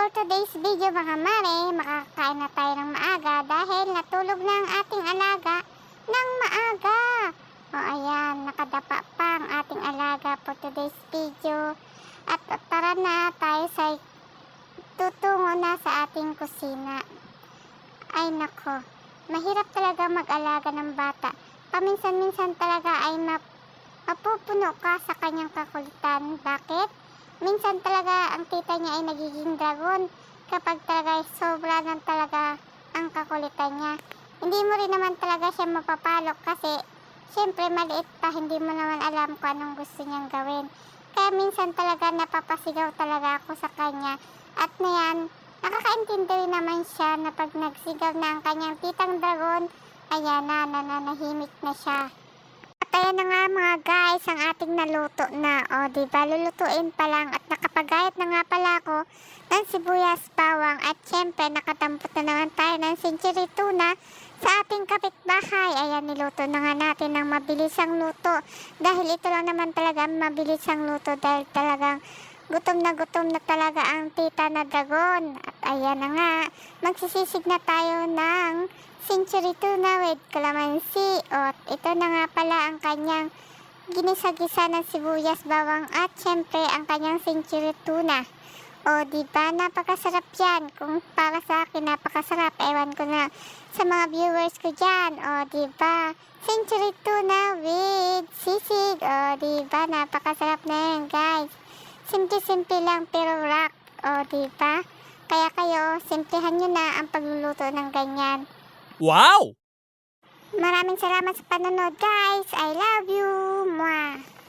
For today's video mga mare, makakain na tayo ng maaga dahil natulog na ang ating alaga ng maaga. O ayan, nakadapa pa ang ating alaga for today's video. At tara na tayo sa tutungo na sa ating kusina. Ay nako, mahirap talaga mag-alaga ng bata. Paminsan-minsan talaga ay map mapupuno ka sa kanyang kakulitan. Bakit? Minsan talaga ang tita niya ay nagiging dragon kapag talaga sobra ng talaga ang kakulitan niya. Hindi mo rin naman talaga siya mapapalok kasi syempre maliit pa, hindi mo naman alam kung anong gusto niyang gawin. Kaya minsan talaga napapasigaw talaga ako sa kanya. At na yan, nakakaintindi rin naman siya na pag nagsigaw na ang kanyang titang dragon, ayan na, nananahimik na siya. At ayan na nga mga guys, ang ating naluto na. O, ba lulutuin pa lang at nakapagayat na nga pala ako ng sibuyas bawang. At syempre, nakatampot na naman tayo ng century tuna sa ating kapitbahay. Ayan, niluto na nga natin ng mabilisang luto. Dahil ito lang naman talaga ang mabilisang luto dahil talagang gutom na gutom na talaga ang tita na dragon. At ayan na nga, magsisisig na tayo ng century tuna with calamansi. At ito na nga pala ang kanyang ginisa-gisa ng sibuyas, bawang at syempre ang kanyang century tuna. O, di ba napakasarap yan. Kung para sa akin, napakasarap. Ewan ko na sa mga viewers ko dyan. O, di ba century tuna with sisig. O, di ba napakasarap na yan, guys. Simple-simple lang pero rock. O, di ba? Kaya kayo, simplihan nyo na ang pagluluto ng ganyan. Wow! Maraming salamat sa panonood, guys. I love you. Mwah.